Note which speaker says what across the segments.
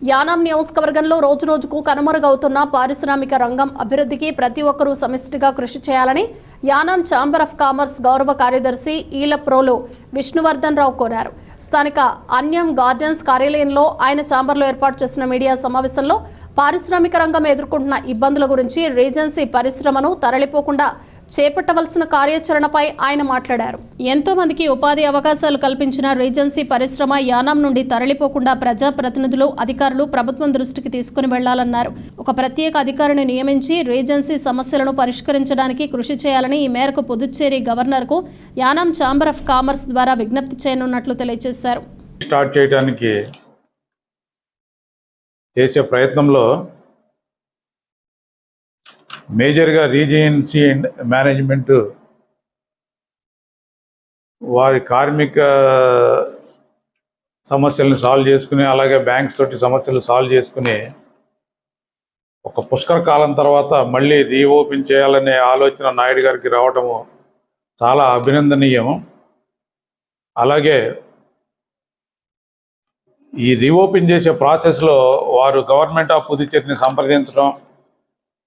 Speaker 1: యానాం నియోజకవర్గంలో రోజు రోజుకు కనుమరుగవుతున్న పారిశ్రామిక రంగం అభివృద్ధికి ప్రతి ఒక్కరూ సమిష్టిగా కృషి చేయాలని యానాం ఛాంబర్ ఆఫ్ కామర్స్ గౌరవ కార్యదర్శి ఈలప్రోలు విష్ణువర్ధన్ రావు కోరారు. స్థానిక అన్యం గార్డెన్స్ కార్యాలయంలో ఆయన ఛాంబర్లో ఏర్పాటు చేసిన మీడియా సమావేశంలో పారిశ్రామిక రంగం ఎదుర్కొంటున్న ఇబ్బందుల గురించి రీజెన్సీ పరిశ్రమను తరలిపోకుండా చేపట్టవలసిన కార్యాచరణపై ఆయన మాట్లాడారు. ఎంతో మందికి ఉపాధి అవకాశాలు కల్పించిన రీజెన్సీ పరిశ్రమ యానం నుండి తరలిపోకుండా ప్రజా ప్రతినిధులు అధికారులు ప్రభుత్వం దృష్టికి తీసుకుని వెళ్ళాలన్నారు. ఒక ప్రత్యేక అధికారిని నియమించి రీజెన్సీ సమస్యలను పరిష్కరించడానికి కృషి చేయాలని ఈ మేరకు పుదుచ్చేరి గవర్నర్కు యానం ఛాంబర్ ఆఫ్ కామర్స్ ద్వారా విజ్ఞప్తి చేయనున్నట్లు తెలియజేశారు.
Speaker 2: స్టార్ట్ చేయడానికి చేసే ప్రయత్నంలో మేజర్గా రీజియన్సీ అండ్ మేనేజ్మెంట్ వారి కార్మిక సమస్యలను సాల్వ్ చేసుకుని అలాగే బ్యాంక్స్ తోటి సమస్యలు సాల్వ్ చేసుకుని ఒక పుష్కర కాలం తర్వాత మళ్ళీ రీఓపెన్ చేయాలనే ఆలోచన నాయుడు గారికి రావటము చాలా అభినందనీయం. అలాగే ఈ రీఓపెన్ చేసే ప్రాసెస్లో వారు గవర్నమెంట్ ఆఫ్ పుదుచ్చేరిని సంప్రదించడం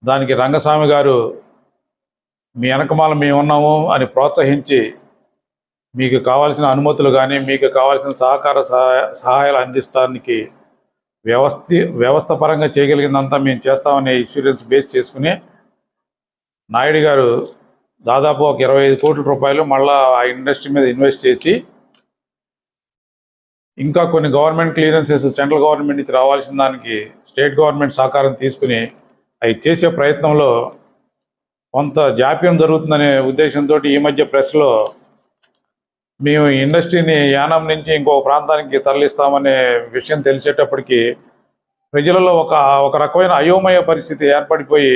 Speaker 2: దానికి రంగస్వామి గారు మీ వెనకమాల మేము ఉన్నాము అని ప్రోత్సహించి మీకు కావాల్సిన అనుమతులు కానీ మీకు కావాల్సిన సహకార సహాయ సహాయాలు అందిస్తానికి వ్యవస్థ వ్యవస్థ పరంగా చేయగలిగిందంతా మేము చేస్తామనే ఇన్సూరెన్స్ బేస్ చేసుకుని నాయుడు గారు దాదాపు ఒక ఇరవై ఐదు కోట్ల రూపాయలు మళ్ళా ఆ ఇండస్ట్రీ మీద ఇన్వెస్ట్ చేసి ఇంకా కొన్ని గవర్నమెంట్ క్లియరెన్సెస్ సెంట్రల్ గవర్నమెంట్ నుంచి రావాల్సిన దానికి స్టేట్ గవర్నమెంట్ సహకారం తీసుకుని అవి చేసే ప్రయత్నంలో కొంత జాప్యం జరుగుతుందనే ఉద్దేశంతో ఈ మధ్య ప్రెస్లో మేము ఇండస్ట్రీని యానం నుంచి ఇంకో ప్రాంతానికి తరలిస్తామనే విషయం తెలిసేటప్పటికి ప్రజలలో ఒక ఒక రకమైన అయోమయ పరిస్థితి ఏర్పడిపోయి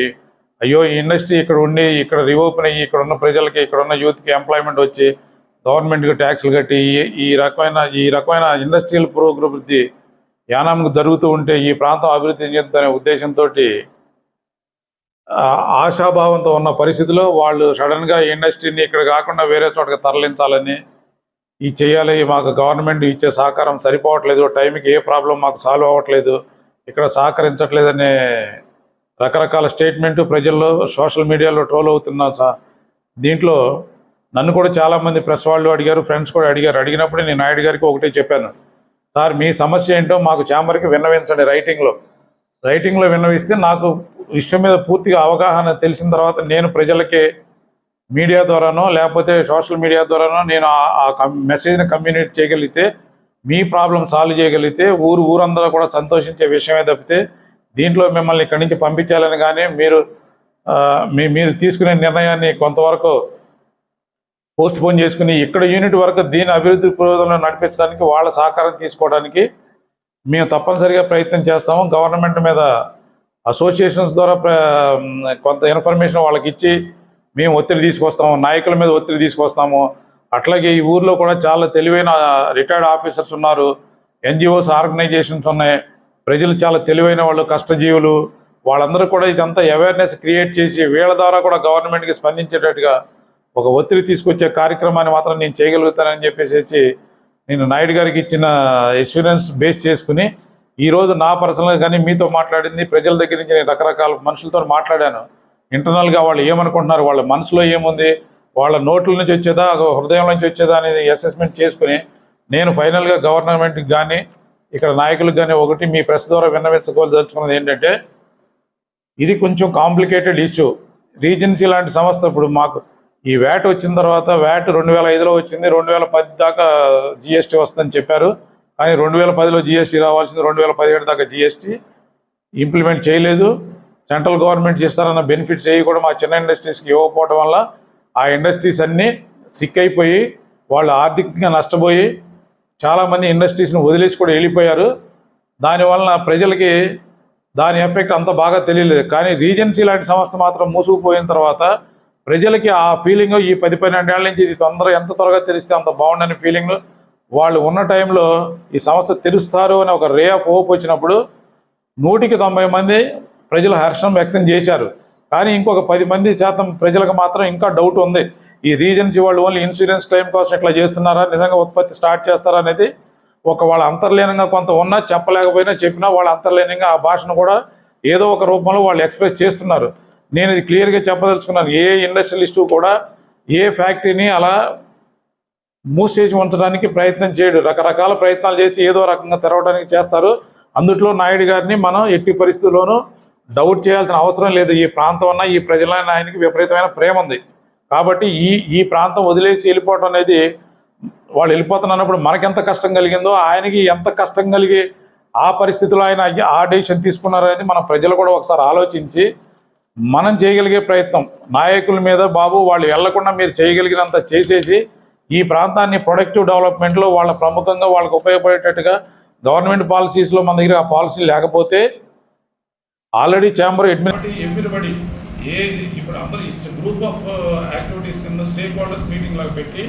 Speaker 2: అయ్యో ఈ ఇండస్ట్రీ ఇక్కడ ఉండి ఇక్కడ రీఓపెన్ అయ్యి ఇక్కడ ఉన్న ప్రజలకి ఇక్కడ ఉన్న యూత్కి ఎంప్లాయ్మెంట్ వచ్చి గవర్నమెంట్కి ట్యాక్స్లు కట్టి ఈ- రకమైన ఈ రకమైన ఇండస్ట్రియల్ పురోగృతి యానాంకు జరుగుతూ ఉంటే ఈ ప్రాంతం అభివృద్ధి చెందుతుందనే ఉద్దేశంతో ఆశాభావంతో ఉన్న పరిస్థితిలో వాళ్ళు సడన్గా ఇండస్ట్రీని ఇక్కడ కాకుండా వేరే చోటకి తరలించాలని ఈ చేయాలి మాకు గవర్నమెంట్ ఇచ్చే సహకారం సరిపోవట్లేదు టైంకి ఏ ప్రాబ్లం మాకు సాల్వ్ అవ్వట్లేదు ఇక్కడ సహకరించట్లేదనే రకరకాల స్టేట్మెంట్ ప్రజల్లో సోషల్ మీడియాలో ట్రోల్ అవుతున్నా సార్ దీంట్లో నన్ను కూడా చాలామంది ప్రెస్ వాళ్ళు అడిగారు ఫ్రెండ్స్ కూడా అడిగారు. అడిగినప్పుడు నేను నాయుడు గారికి ఒకటే చెప్పాను. సార్ మీ సమస్య ఏంటో మాకు ఛాంబర్కి విన్నవించండి రైటింగ్లో. రైటింగ్లో విన్నవిస్తే నాకు విషయం మీద పూర్తిగా అవగాహన తెలిసిన తర్వాత నేను ప్రజలకి మీడియా ద్వారానో లేకపోతే సోషల్ మీడియా ద్వారానో నేను ఆ- మెసేజ్ని కమ్యూనికేట్ చేయగలిగితే మీ ప్రాబ్లం సాల్వ్ చేయగలిగితే ఊరు ఊరందరూ కూడా సంతోషించే విషయమే తప్పితే దీంట్లో మిమ్మల్ని ఇక్కడి నుంచి పంపించాలని కానీ మీరు మీ మీరు తీసుకునే నిర్ణయాన్ని కొంతవరకు పోస్ట్ పోన్ చేసుకుని ఇక్కడ యూనిట్ వరకు దీని అభివృద్ధి పురోగతిలో నడిపించడానికి వాళ్ళ సహకారం తీసుకోవడానికి మేము తప్పనిసరిగా ప్రయత్నం చేస్తాము. గవర్నమెంట్ మీద అసోసియేషన్స్ ద్వారా కొంత ఇన్ఫర్మేషన్ వాళ్ళకి ఇచ్చి మేము ఒత్తిడి తీసుకొస్తాము నాయకుల మీద ఒత్తిడి తీసుకొస్తాము. అట్లాగే ఈ ఊర్లో కూడా చాలా తెలివైన రిటైర్డ్ ఆఫీసర్స్ ఉన్నారు. ఎన్జిఓస్ ఆర్గనైజేషన్స్ ఉన్నాయి. ప్రజలు చాలా తెలివైన వాళ్ళు కష్టజీవులు. వాళ్ళందరూ కూడా ఇదంతా అవేర్నెస్ క్రియేట్ చేసి వీళ్ళ ద్వారా కూడా గవర్నమెంట్కి స్పందించేటట్టుగా ఒక ఒత్తిడి తీసుకొచ్చే కార్యక్రమాన్ని మాత్రం నేను చేయగలుగుతానని చెప్పేసి నేను నాయుడు గారికి ఇచ్చిన ఇన్సూరెన్స్ బేస్ చేసుకుని ఈరోజు నా పర్సనల్గా కానీ మీతో మాట్లాడింది ప్రజల దగ్గర నుంచి నేను రకరకాల మనుషులతో మాట్లాడాను. ఇంటర్నల్గా వాళ్ళు ఏమనుకుంటున్నారు వాళ్ళ మనసులో ఏముంది వాళ్ళ నోట్ల నుంచి వచ్చేదా హృదయం నుంచి వచ్చేదా అనేది అసెస్మెంట్ చేసుకుని నేను ఫైనల్గా గవర్నమెంట్కి కానీ ఇక్కడ నాయకులకు కానీ ఒకటి మీ ప్రెస్ ద్వారా విన్నవించుకోదలుచుకున్నది ఏంటంటే ఇది కొంచెం కాంప్లికేటెడ్ ఇష్యూ రీజెన్సీ లాంటి సంస్థ ఇప్పుడు మాకు ఈ వ్యాట్ వచ్చిన తర్వాత వ్యాట్ రెండు వేల ఐదులో వచ్చింది రెండు వేల పది దాకా జిఎస్టీ వస్తుందని చెప్పారు. కానీ రెండు వేల పదిలో జిఎస్టీ రావాల్సింది రెండు వేల పదిహేడు దాకా జిఎస్టీ ఇంప్లిమెంట్ చేయలేదు. సెంట్రల్ గవర్నమెంట్ చేస్తారన్న బెనిఫిట్స్ ఏవి కూడా మా చిన్న ఇండస్ట్రీస్కి ఇవ్వకపోవడం వల్ల ఆ ఇండస్ట్రీస్ అన్నీ సిక్ అయిపోయి వాళ్ళు ఆర్థికంగా నష్టపోయి చాలామంది ఇండస్ట్రీస్ని వదిలేసి కూడా వెళ్ళిపోయారు. దానివలన ప్రజలకి దాని ఎఫెక్ట్ అంత బాగా తెలియలేదు. కానీ రీజెన్సీ లాంటి సంస్థ మాత్రం మూసుకుపోయిన తర్వాత ప్రజలకి ఆ ఫీలింగ్ ఈ పది పన్నెండేళ్ళ నుంచి ఇది తొందరగా ఎంత త్వరగా తెలిస్తే అంత బాగుండని ఫీలింగ్ వాళ్ళు ఉన్న టైంలో ఈ సంస్థ తెరుస్తారు అని ఒక రే ఆఫ్ హోప్ వచ్చినప్పుడు నూటికి తొంభై మంది ప్రజలు హర్షం వ్యక్తం చేశారు. కానీ ఇంకొక పది మంది శాతం ప్రజలకు మాత్రం ఇంకా డౌట్ ఉంది. ఈ రీజన్సీ వాళ్ళు ఓన్లీ ఇన్సూరెన్స్ క్లెయిమ్ కోసం ఇట్లా చేస్తున్నారా నిజంగా ఉత్పత్తి స్టార్ట్ చేస్తారా అనేది ఒక వాళ్ళ అంతర్లీనంగా కొంత ఉన్నా చెప్పలేకపోయినా చెప్పినా వాళ్ళ అంతర్లీనంగా ఆ భాషను కూడా ఏదో ఒక రూపంలో వాళ్ళు ఎక్స్ప్రెస్ చేస్తున్నారు. నేను ఇది క్లియర్గా చెప్పదలుచుకున్నాను. ఏ ఇండస్ట్రియలిస్టు కూడా ఏ ఫ్యాక్టరీని అలా మూసేసి ఉంచడానికి ప్రయత్నం చేయడు. రకరకాల ప్రయత్నాలు చేసి ఏదో రకంగా తెరవడానికి చేస్తారు. అందుట్లో నాయుడు గారిని మనం ఎట్టి పరిస్థితుల్లోనూ డౌట్ చేయాల్సిన అవసరం లేదు. ఈ ప్రాంతం అన్న ఈ ప్రజలైన ఆయనకి విపరీతమైన ప్రేమ ఉంది. కాబట్టి ఈ ఈ ప్రాంతం వదిలేసి వెళ్ళిపోవటం అనేది వాళ్ళు వెళ్ళిపోతున్నప్పుడు మనకెంత కష్టం కలిగిందో ఆయనకి ఎంత కష్టం కలిగి ఆ పరిస్థితిలో ఆయన ఆ డెసిషన్ తీసుకున్నారనేది మన ప్రజలు కూడా ఒకసారి ఆలోచించి మనం చేయగలిగే ప్రయత్నం. నాయకుల మీద బాబు వాళ్ళు వెళ్ళకుండా మీరు చేయగలిగినంత చేసేసి ఈ ప్రాంతాన్ని ప్రొడక్టివ్ డెవలప్మెంట్లో వాళ్ళ ప్రముఖంగా వాళ్ళకు ఉపయోగపడేటట్టుగా గవర్నమెంట్ పాలసీస్లో మన దగ్గర ఆ పాలసీ లేకపోతే ఆల్రెడీ ఛాంబర్ అడ్మినిస్ట్రీ ఎవ్రీబడి ఏ ఇప్పుడు అందరూ గ్రూప్ ఆఫ్ యాక్టివిటీస్ కింద స్టేక్ హోల్డర్స్ మీటింగ్ లాగా పెట్టి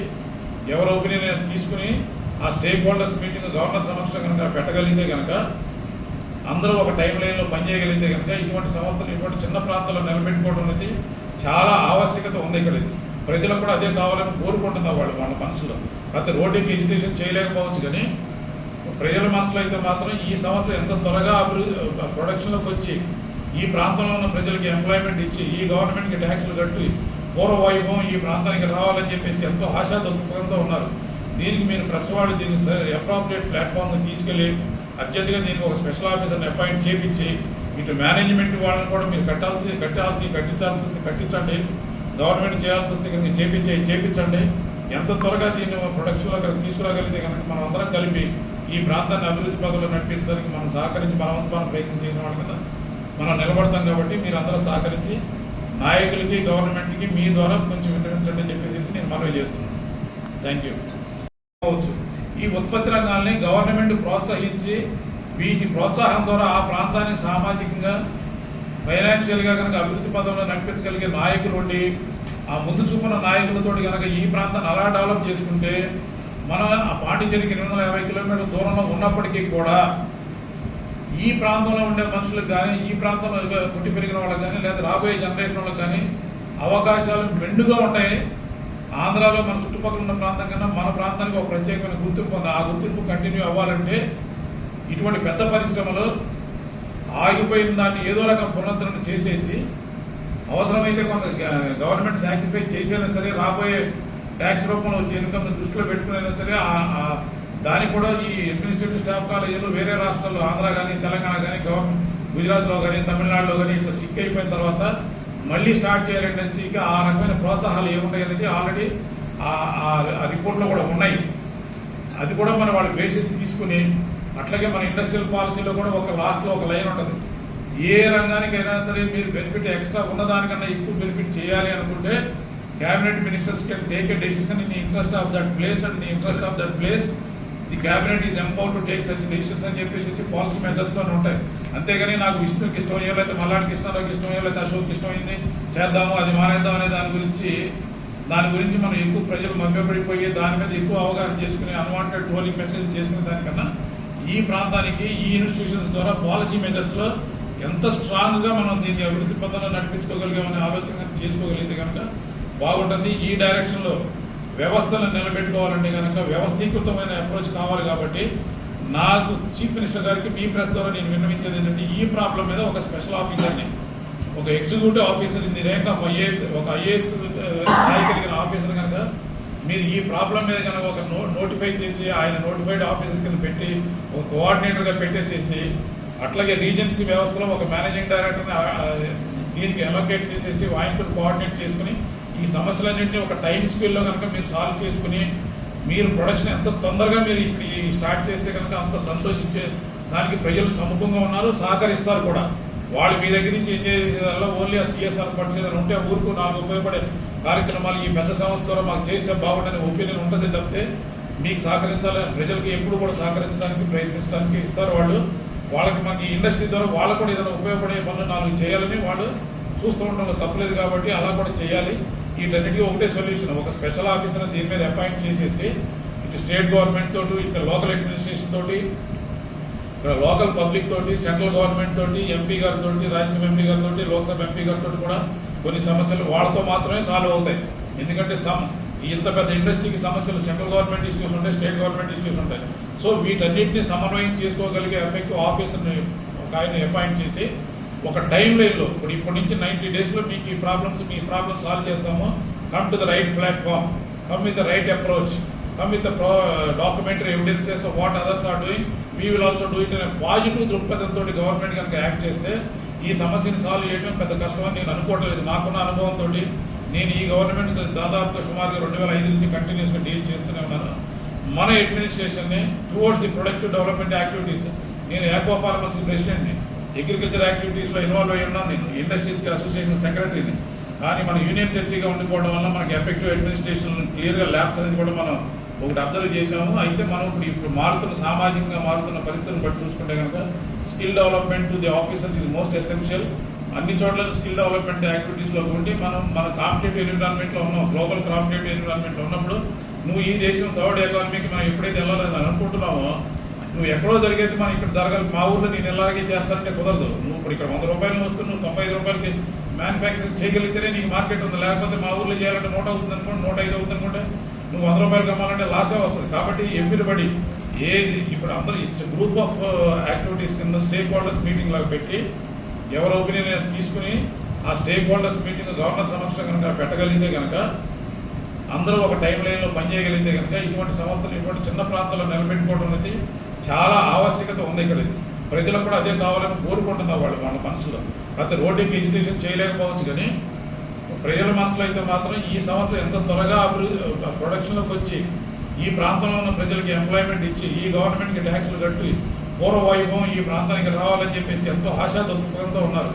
Speaker 2: ఎవరి ఒపీనియన్ తీసుకుని ఆ స్టేక్ హోల్డర్స్ మీటింగ్ గవర్నర్ సమక్షం కనుక పెట్టగలిగితే కనుక అందరూ ఒక టైం లైన్లో పనిచేయగలిగితే కనుక ఇటువంటి సంస్థలు ఇటువంటి చిన్న ప్రాంతాల్లో నిలబెట్టుకోవడం అనేది చాలా ఆవశ్యకత ఉంది ఇక్కడ. ప్రజలకు కూడా అదే కావాలని కోరుకుంటున్నారు వాళ్ళు వాళ్ళ మనసులో. ప్రతి రోడ్డుకి ఎడ్యుకేషన్ చేయలేకపోవచ్చు కానీ ప్రజల మనసులో అయితే మాత్రం ఈ సంస్థ ఎంత త్వరగా అభివృద్ధి ప్రొడక్షన్లోకి వచ్చి ఈ ప్రాంతంలో ఉన్న ప్రజలకి ఎంప్లాయ్మెంట్ ఇచ్చి ఈ గవర్నమెంట్కి ట్యాక్సులు కట్టి పూర్వ వైభవం ఈ ప్రాంతానికి రావాలని చెప్పేసి ఎంతో ఆశాదృక్పథంతో ఉన్నారు. దీనికి మీరు ప్రెస్ వాళ్ళు దీన్ని అప్రాప్రియేట్ ప్లాట్ఫామ్కి తీసుకెళ్ళి అర్జెంటుగా దీనికి ఒక స్పెషల్ ఆఫీసర్ని అపాయింట్ చేపించి ఇటు మేనేజ్మెంట్ వాళ్ళని కూడా మీరు కట్టాల్సి కట్టాల్సి కట్టించాల్సి వస్తే కట్టించండి. గవర్నమెంట్ చేయాల్సి వస్తే కనుక చేపించే చేపించండి. ఎంత త్వరగా దీన్ని ప్రొడక్షన్లో కనుక తీసుకురాగలిగితే కనుక మనం అందరం కలిపి ఈ ప్రాంతాన్ని అభివృద్ధి పథకంలో నడిపించడానికి మనం సహకరించి మన మనం ప్రయత్నం చేసిన వాళ్ళు కదా. మనం నిలబడతాం కాబట్టి మీరు అందరూ సహకరించి నాయకులకి గవర్నమెంట్కి మీ ద్వారా కొంచెం విన్నవించండి అని చెప్పేసి నేను మనవి చేస్తున్నాను. థ్యాంక్ యూ ఈ ఉత్పత్తి రంగాల్ని గవర్నమెంట్ ప్రోత్సహించి వీటి ప్రోత్సాహం ద్వారా ఆ ప్రాంతాన్ని సామాజికంగా ఫైనాన్షియల్గా కనుక అభివృద్ధి పదంలో నడిపించగలిగే నాయకులు ఉండి ఆ ముందు చూపున నాయకులతో కనుక ఈ ప్రాంతాన్ని అలా డెవలప్ చేసుకుంటే మన ఆ పాండిచేరికి రెండు వందల యాభై కిలోమీటర్ల దూరంలో ఉన్నప్పటికీ కూడా ఈ ప్రాంతంలో ఉండే మనుషులకు కానీ ఈ ప్రాంతంలో పుట్టి పెరిగిన వాళ్ళకి కానీ లేదా రాబోయే జనరేషన్ వాళ్ళకి కానీ అవకాశాలు మెండుగా ఉంటాయి. ఆంధ్రాలో మన చుట్టుపక్కల ఉన్న ప్రాంతం కన్నా మన ప్రాంతానికి ఒక ప్రత్యేకమైన గుర్తింపు ఉంది. ఆ గుర్తింపు కంటిన్యూ అవ్వాలంటే ఇటువంటి పెద్ద పరిశ్రమలు ఆగిపోయిన దాన్ని ఏదో రకం పునరుద్ధరణ చేసేసి అవసరమైతే కొంత గవర్నమెంట్ సాక్రిఫై చేసైనా సరే రాబోయే ట్యాక్స్ రూపంలో వచ్చే ఇన్కమ్ దృష్టిలో పెట్టుకునైనా సరే దానికి కూడా ఈ అడ్మినిస్ట్రేటివ్ స్టాఫ్ కాలేజీలు వేరే రాష్ట్రాల్లో ఆంధ్ర కానీ తెలంగాణ కానీ గవర్నమెంట్ గుజరాత్లో కానీ తమిళనాడులో కానీ ఇట్లా సిక్ అయిపోయిన తర్వాత మళ్ళీ స్టార్ట్ చేయాలి ఇండస్ట్రీకి ఆ రకమైన ప్రోత్సాహాలు ఏముంటాయి అనేది ఆల్రెడీ ఆ రిపోర్ట్లో కూడా ఉన్నాయి. అది కూడా మనం వాళ్ళ బేసిస్ తీసుకుని అట్లాగే మన ఇండస్ట్రియల్ పాలసీలో కూడా ఒక లాస్ట్లో ఒక లైన్ ఉంటుంది. ఏ రంగానికైనా సరే మీరు బెనిఫిట్ ఎక్స్ట్రా ఉన్నదానికన్నా ఎక్కువ బెనిఫిట్ చేయాలి అనుకుంటే cabinet ministers can take a decision in the interest of that place and the interest of that place the cabinet is empower to take such decisions అని చెప్పేసి పాలసీ మెథడ్స్లోనే ఉంటాయి. అంతేగాని నాకు విష్ణుకి ఇష్టం అయ్యో లేకపోతే మల్లాడికి ఇష్టం ఇష్టం అయ్యో లేకపోతే అశోక్కి ఇష్టమైంది చేద్దాము అది మానేద్దాం అనే దాని గురించి దాని గురించి మనం ఎక్కువ ప్రజలు మభ్యపడిపోయి దాని మీద ఎక్కువ అవగాహన చేసుకుని అన్వాంటెడ్ ట్రోలింగ్ మెసేజ్ చేసుకునే దానికన్నా ఈ ప్రాంతానికి ఈ ఇన్స్టిట్యూషన్స్ ద్వారా పాలసీ మెథడ్స్లో ఎంత స్ట్రాంగ్గా మనం దీన్ని అభివృద్ధి పథంలో నడిపించుకోగలిగామనే ఆలోచన చేసుకోగలిగితే కనుక బాగుంటుంది. ఈ డైరెక్షన్లో వ్యవస్థలను నిలబెట్టుకోవాలంటే కనుక వ్యవస్థీకృతమైన అప్రోచ్ కావాలి కాబట్టి నాకు చీఫ్ మినిస్టర్ గారికి మీ ప్రెస్ ద్వారా నేను విన్నవించేది ఏంటంటే ఈ ప్రాబ్లం మీద ఒక స్పెషల్ ఆఫీసర్ని ఒక executive officer in the rank of IAS ఒక ఐఏఎస్ uh, స్థాయి కలిగిన ఆఫీసర్ కనుక మీరు ఈ ప్రాబ్లం మీద కనుక ఒక నో నోటిఫై చేసి ఆయన నోటిఫైడ్ ఆఫీసర్ కింద పెట్టి ఒక కోఆర్డినేటర్గా పెట్టేసేసి అట్లాగే రీజెన్సీ వ్యవస్థలో ఒక మేనేజింగ్ డైరెక్టర్ని దీనికి ఎలొకేట్ చేసేసి ఆయనతో కోఆర్డినేట్ చేసుకుని ఈ సమస్యలన్నింటినీ ఒక టైం స్కేల్లో కనుక మీరు సాల్వ్ చేసుకుని మీరు ప్రొడక్షన్ ఎంత తొందరగా మీరు ఇప్పుడు స్టార్ట్ చేస్తే కనుక అంత సంతోషించే దానికి ప్రజలు సముఖంగా ఉన్నారు సహకరిస్తారు కూడా. వాళ్ళు మీ దగ్గర నుంచి ఏం చేసేదల్లా ఓన్లీ ఆ సిఎస్ఆర్ ఫండ్స్ ఏదైనా ఉంటే ఊరుకు నాలుగు ఉపయోగపడే కార్యక్రమాలు ఈ పెద్ద సంస్థ ద్వారా మాకు చేస్తే బాగుంటుందని ఒపీనియన్ ఉంటుంది తప్పితే మీకు సహకరించాలని ప్రజలకి ఎప్పుడు కూడా సహకరించడానికి ప్రయత్నించడానికి ఇస్తారు వాళ్ళు. వాళ్ళకి మాకు ఈ ఇండస్ట్రీ ద్వారా వాళ్ళకు కూడా ఏదైనా ఉపయోగపడే పనులు నాలుగు చేయాలని వాళ్ళు చూస్తూ ఉండడం తప్పలేదు కాబట్టి అలా కూడా చేయాలి. వీటన్నిటికీ ఒకటే సొల్యూషన్. ఒక స్పెషల్ ఆఫీసర్ దీని మీద అపాయింట్ చేసేసి ఇటు స్టేట్ గవర్నమెంట్ తోటి ఇటు లోకల్ అడ్మినిస్ట్రేషన్ తోటి ఇక్కడ లోకల్ పబ్లిక్ తోటి సెంట్రల్ గవర్నమెంట్ తోటి ఎంపీ గారితో రాజ్యసభ ఎంపీ గారితో లోక్సభ ఎంపీ గారితో కూడా కొన్ని సమస్యలు వాళ్ళతో మాత్రమే సాల్వ్ అవుతాయి. ఎందుకంటే సమ్ ఇంత పెద్ద ఇండస్ట్రీకి సమస్యలు సెంట్రల్ గవర్నమెంట్ ఇష్యూస్ ఉంటాయి స్టేట్ గవర్నమెంట్ ఇష్యూస్ ఉంటాయి. సో వీటన్నిటిని సమన్వయం చేసుకోగలిగే ఎఫెక్టివ్ ఆఫీసర్ని ఒక ఆయన అపాయింట్ చేసి ఒక టైం లైన్లో ఇప్పుడు ఇప్పటి నుంచి నైంటీ డేస్లో మీకు ఈ ప్రాబ్లమ్స్ మీ ప్రాబ్లమ్స్ సాల్వ్ చేస్తాము. Come to the right platform come with the right approach come with the documentary evidences what others are doing we will also do it అనే పాజిటివ్ దృక్పథంతో గవర్నమెంట్ కనుక యాక్ట్ చేస్తే ఈ సమస్యను సాల్వ్ చేయడం పెద్ద కష్టమని నేను అనుకోవట్లేదు నాకున్న అనుభవంతో నేను ఈ గవర్నమెంట్ దాదాపుగా సుమారుగా రెండు వేల ఐదు నుంచి కంటిన్యూస్గా డీల్ చేస్తూనే ఉన్నాను. మన అడ్మినిస్ట్రేషన్ని towards the productive development activities నేను ఏకో ఫార్మసీ ప్రెసిడెంట్ని అగ్రికల్చర్ యాక్టివిటీస్లో ఇన్వాల్వ్ అయ్యి ఉన్నాను నేను. ఇండస్ట్రీస్కి అసోసియేషన్ సెక్రటరీని కానీ మన యూనియన్ టెరిటరీగా ఉండిపోవడం వల్ల మనకి ఎఫెక్టివ్ అడ్మినిస్ట్రేషన్ క్లియర్గా ల్యాబ్స్ అనేది కూడా మనం ఒకటి అబ్జర్వ్ చేసాము అయితే మనం ఇప్పుడు ఇప్పుడు మారుతున్న సామాజికంగా మారుతున్న పరిస్థితులను బట్టి చూసుకుంటే కనుక skill development the officers is most essential అన్ని చోట్ల స్కిల్ డెవలప్మెంట్ యాక్టివిటీస్లో ఉండి మనం మన కాంపిటేటివ్ ఎన్విరాన్మెంట్లో ఉన్నాం గ్లోబల్ కాంపిటేటివ్ ఎన్విరాన్మెంట్లో ఉన్నప్పుడు నువ్వు ఈ దేశం థర్డ్ ఎకానమీకి మనం ఎప్పుడైతే వెళ్ళాలని అనుకుంటున్నామో నువ్వు ఎక్కడో జరిగేది మనం ఇక్కడ జరగాలి. మా ఊర్లో నేను ఎలాగే చేస్తానంటే కుదరదు. నువ్వు ఇప్పుడు ఇక్కడ వంద రూపాయలు వస్తూ నువ్వు తొంభై ఐదు రూపాయలకి మ్యానుఫ్యాక్చరింగ్ చేయగలిగితేనే నీకు మార్కెట్ ఉంది. లేకపోతే మా ఊర్లో చేయాలంటే నూట అవుతుంది అనుకోండి నూట ఐదు అవుతుంది అనుకుంటే నువ్వు వంద రూపాయలు కమ్మాలంటే లాసే వస్తుంది. కాబట్టి ఎవ్రీబడి ఏ ఇప్పుడు అందరూ గ్రూప్ ఆఫ్ యాక్టివిటీస్ కింద స్టేక్ హోల్డర్స్ మీటింగ్ లాగా పెట్టి ఎవరి ఒపీనియన్ తీసుకుని ఆ స్టేక్ హోల్డర్స్ మీటింగ్ గవర్నర్ సమక్షం కనుక పెట్టగలిగితే కనుక అందరూ ఒక టైం లైన్లో పనిచేయగలిగితే కనుక ఇటువంటి సంస్థలు ఇటువంటి చిన్న ప్రాంతాల్లో నిలబెట్టుకోవడం అనేది చాలా ఆవశ్యకత ఉంది ఇక్కడ. ప్రజలకు కూడా అదే కావాలని కోరుకుంటున్నారు వాళ్ళు వాళ్ళ మనసులో. ప్రతి రోడ్డుకి ఎడ్యుకేషన్ చేయలేకపోవచ్చు కానీ ప్రజల మనసులో అయితే మాత్రం ఈ సంస్థ ఎంత త్వరగా అభివృద్ధి ప్రొడక్షన్లోకి వచ్చి ఈ ప్రాంతంలో ఉన్న ప్రజలకి ఎంప్లాయ్మెంట్ ఇచ్చి ఈ గవర్నమెంట్కి ట్యాక్సులు కట్టి పూర్వవైభవం ఈ ప్రాంతానికి రావాలని చెప్పేసి ఎంతో ఆశా దృక్పథంతో ఉన్నారు.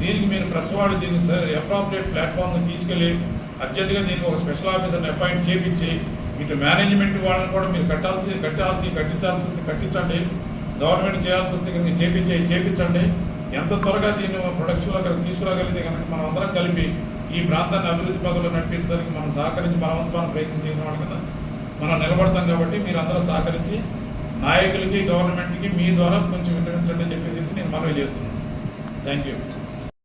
Speaker 2: దీనికి మీరు ప్రెస్ వాళ్ళు దీన్ని అప్రాప్రియేట్ ప్లాట్ఫామ్ని తీసుకెళ్ళి అర్జెంటుగా దీనికి ఒక స్పెషల్ ఆఫీసర్ని అపాయింట్ చేపించి ఇటు మేనేజ్మెంట్ వాళ్ళని కూడా మీరు కట్టాల్సి కట్టాల్సి కట్టించాల్సి వస్తే కట్టించండి. గవర్నమెంట్ చేయాల్సి వస్తే కనుక చేపించే చేపించండి. ఎంత త్వరగా దీన్ని ప్రొడక్షన్లో కనుక తీసుకురాగలిగితే కనుక మనం అందరం కలిపి ఈ ప్రాంతాన్ని అభివృద్ధి పదవులు నడిపించడానికి మనం సహకరించి మన ప్రయత్నం చేసిన వాళ్ళు కదా. మనం నిలబడతాం కాబట్టి మీరు అందరూ సహకరించి నాయకులకి గవర్నమెంట్కి మీ ద్వారా కొంచెం వినియోగించండి అని చెప్పేసి నేను మనవి చేస్తున్నాను. Thank you